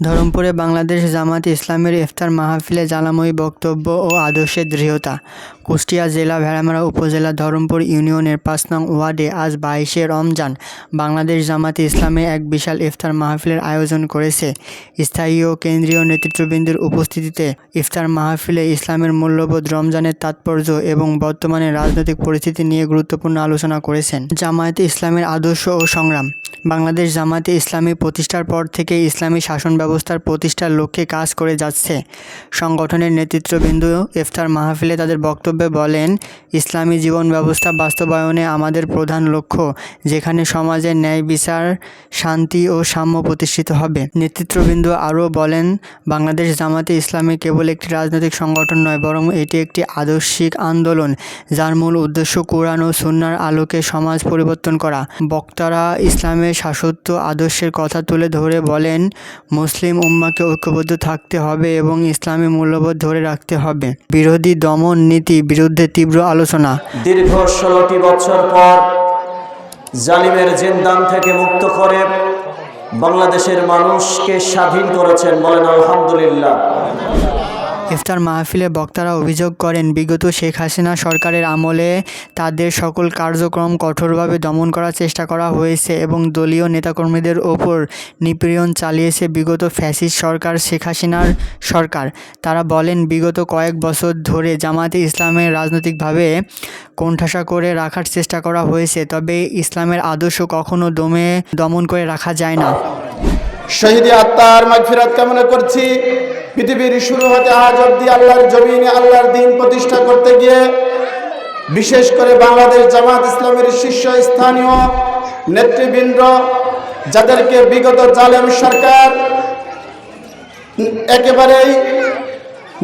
ধরমপুরে বাংলাদেশ জামাত ইসলামের ইফতার মাহফিলে জ্বালাময়ী বক্তব্য ও আদর্শের দৃঢ়তা। কুষ্টিয়া জেলা ভেড়ামারা উপজেলা ধরমপুর ইউনিয়নের পাঁচ নং ওয়ার্ডে আজ বাইশে রমজান বাংলাদেশ জামাত ইসলামে এক বিশাল ইফতার মাহফিলের আয়োজন করেছে। স্থায়ী ও কেন্দ্রীয় নেতৃত্ববৃন্দের উপস্থিতিতে ইফতার মাহফিলে ইসলামের মূল্যবোধ, রমজানের তাৎপর্য এবং বর্তমানে রাজনৈতিক পরিস্থিতি নিয়ে গুরুত্বপূর্ণ আলোচনা করেছেন জামায়াতে ইসলামের আদর্শ ও সংগ্রাম। বাংলাদেশ জামাতে ইসলামী প্রতিষ্ঠার পর থেকে ইসলামী শাসন ব্যবস্থার প্রতিষ্ঠার লক্ষ্যে কাজ করে যাচ্ছে। সংগঠনের নেতৃত্ববৃন্দ ইফতার মাহফিলে তাদের বক্তব্যে বলেন, ইসলামী জীবন ব্যবস্থা বাস্তবায়নে আমাদের প্রধান লক্ষ্য, যেখানে সমাজের ন্যায় বিচার, শান্তি ও সাম্য প্রতিষ্ঠিত হবে। নেতৃত্ববৃন্দ আরও বলেন, বাংলাদেশ জামাতে ইসলামী কেবল একটি রাজনৈতিক সংগঠন নয়, বরং এটি একটি আদর্শিক আন্দোলন, যার মূল উদ্দেশ্য কোরআন ও সুন্নার আলোকে সমাজ পরিবর্তন করা। বক্তারা ইসলামের শাশ্বত আদর্শের কথা তুলে ধরে বলেন, মুসলিম উম্মাকে ঐক্যবদ্ধ থাকতে হবে এবং ইসলামী মূল্যবোধ ধরে রাখতে হবে। বিরোধী দমন নীতি বিরুদ্ধে তীব্র আলোচনা। দীর্ঘ ষোলোটি বছর পর জালিমের জিন্দান থেকে মুক্ত করে বাংলাদেশের মানুষকে স্বাধীন করেছেন বলেন আলহামদুলিল্লাহ। ইফতার মাহফিলে বক্তারা অভিযোগ করেন, বিগত শেখ হাসিনা সরকারের আমলে তাদের সকল কার্যক্রম কঠোরভাবে দমন করার চেষ্টা করা হয়েছে এবং দলীয় নেতাকর্মীদের ওপর নিপীড়ন চালিয়েছে বিগত ফ্যাসিস্ট সরকার শেখ হাসিনার সরকার। তারা বলেন, বিগত কয়েক বছর ধরে জামাতে ইসলামের রাজনৈতিকভাবে কোণঠাসা করে রাখার চেষ্টা করা হয়েছে, তবে ইসলামের আদর্শ কখনো দমে, দমন করে রাখা যায় না। শহীদী আত্মার মাগফিরাত কামনা করছি। পৃথিবীর শুরু হতে আজ অব্দি আল্লাহর জমিনে আল্লাহর দিন প্রতিষ্ঠা করতে গিয়ে, বিশেষ করে বাংলাদেশ জামাত ইসলামের শীর্ষ স্থানীয় নেতৃবৃন্দ, যাদেরকে বিগত জালেম সরকার একেবারেই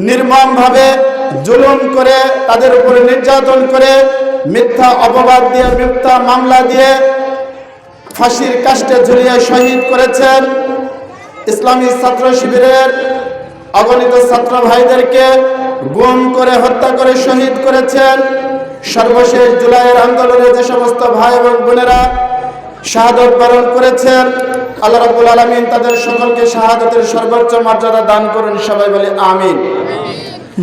নির্মমভাবে জুলুম করে, তাদের উপরে নির্যাতন করে, মিথ্যা অপবাদ দিয়ে, মিথ্যা মামলা দিয়ে ফাঁসির কাষ্টে ঝুলিয়ে শহীদ করেছেন ইসলামী ছাত্র শিবিরের অগণিত ছাত্র ভাইদেরকে গুম করে হত্যা করে শহীদ করেছেন। সর্বশেষ জুলাইয়ের আন্দোলনে যে সমস্ত ভাই এবং বোনেরা শাহাদত বরণ করেছেন, আল্লাহ রাবুল আলমিন তাদের সকলকে শাহাদতের সর্বোচ্চ মর্যাদা দান করুন, সবাই বলে আমিন।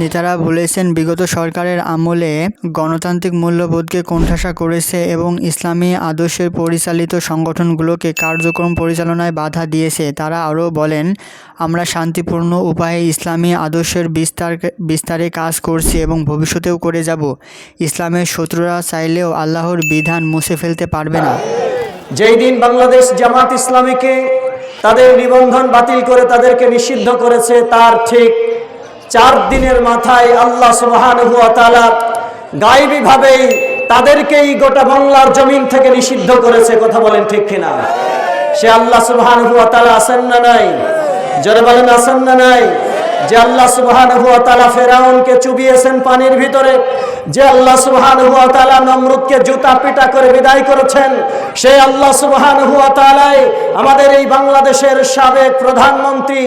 নেতারা বলেছেন, বিগত সরকারের আমলে গণতান্ত্রিক মূল্যবোধকে কোণঠাসা করেছে এবং ইসলামী আদর্শের পরিচালিত সংগঠনগুলোকে কার্যক্রম পরিচালনায় বাধা দিয়েছে। তারা আরও বলেন, আমরা শান্তিপূর্ণ উপায়ে ইসলামী আদর্শের বিস্তার, বিস্তারে কাজ করছি এবং ভবিষ্যতেও করে যাব। ইসলামের শত্রুরা চাইলেও আল্লাহর বিধান মুছে ফেলতে পারবে না। যেই দিন বাংলাদেশ জামাত ইসলামীকে তাদের নিবন্ধন বাতিল করে তাদেরকে নিষিদ্ধ করেছে, তার ঠিক চার দিনের মাথায় আল্লাহ সুবহান হুয়া তালা গায়েবী ভাবেই তাদেরকেই গোটা বাংলার জমিন থেকে নিষিদ্ধ করেছে, কথা বলেন ঠিক কিনা? সে আল্লাহ সুবহান হুয়া তালা আসেন না নাই? জোরে বলেন আছেন না নাই? যে আল্লাহ সুবহানাহু ওয়া তাআলা ফেরাউনকে চুবিয়েছেন পানির ভিতরে, যে আল্লাহ সুবহানাহু ওয়া তাআলা নমরুদকে জুতা পিটা করে বিদায় করেছেন সেই আল্লাহ সুবহানাহু ওয়া তাআলাই আমাদের এই বাংলাদেশের সাবেক প্রধানমন্ত্রী,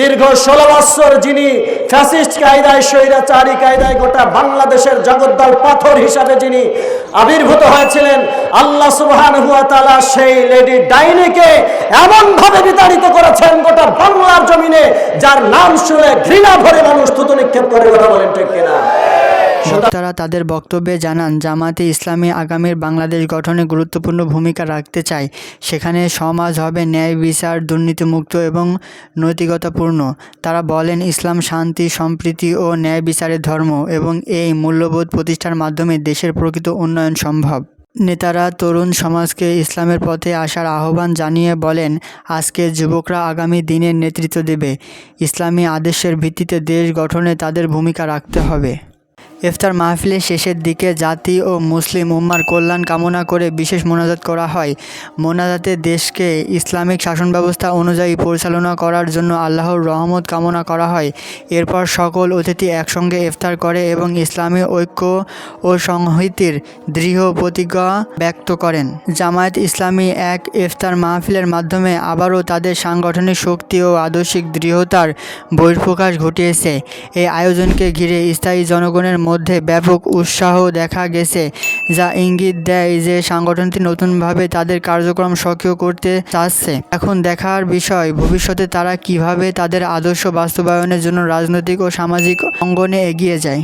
দীর্ঘ ষোলো বৎসর যিনি ফ্যাসিস্ট কায়দায়, স্বৈরাচারী কায়দায় গোটা বাংলাদেশের জগদ্দল পাথর হিসাবে যিনি আবির্ভূত হয়েছিলেন, আল্লাহ সুবহানাহু ওয়া তাআলা সেই লেডি ডাইনিকে এমন ভাবে বিতাড়িত করেছেন গোটা বাংলার জমিনে, যার নাম শুনে ঘৃণা ভরে মানুষ নিক্ষেপ করে, কথা বলেন ঠিক কিনা? বক্তারা তাদের বক্তব্যে জানান, জামাতে ইসলামী আগামীর বাংলাদেশ গঠনে গুরুত্বপূর্ণ ভূমিকা রাখতে চায় সেখানে সমাজ হবে ন্যায়, বিচার, দুর্নীতিমুক্ত এবং নৈতিকতাপূর্ণ। তারা বলেন, ইসলাম শান্তি, সম্প্রীতি ও ন্যায় বিচারের ধর্ম এবং এই মূল্যবোধ প্রতিষ্ঠার মাধ্যমে দেশের প্রকৃত উন্নয়ন সম্ভব। নেতারা তরুণ সমাজকে ইসলামের পথে আসার আহ্বান জানিয়ে বলেন, আজকে যুবকরা আগামী দিনের নেতৃত্ব দেবে। ইসলামী আদেশের ভিত্তিতে দেশ গঠনে তাদের ভূমিকা রাখতে হবে। ইফতার মাহফিলের শেষের দিকে জাতি ও মুসলিম উম্মার কল্যাণ কামনা করে বিশেষ মোনাজাত করা হয়। মোনাজাতে দেশকে ইসলামিক শাসন ব্যবস্থা অনুযায়ী পরিচালনা করার জন্য আল্লাহর রহমত কামনা করা হয়। এরপর সকল অতিথি একসঙ্গে ইফতার করে এবং ইসলামী ঐক্য ও সংহতির দৃঢ় প্রতিজ্ঞা ব্যক্ত করেন। জামায়াত ইসলামী এক ইফতার মাহফিলের মাধ্যমে আবারও তাদের সাংগঠনিক শক্তি ও আদর্শিক দৃঢ়তার বহিঃপ্রকাশ ঘটিয়েছে। এই আয়োজনকে ঘিরে স্থায়ী জনগণের মধ্যে ব্যাপক উৎসাহ দেখা গেছে, যা ইঙ্গিত দেয় যে সাংগঠনটি নতুনভাবে তাদের কার্যক্রম সক্রিয় করতে চাচ্ছে। এখন দেখার বিষয়, ভবিষ্যতে তারা কীভাবে তাদের আদর্শ বাস্তবায়নের জন্য রাজনৈতিক ও সামাজিক অঙ্গনে এগিয়ে যায়?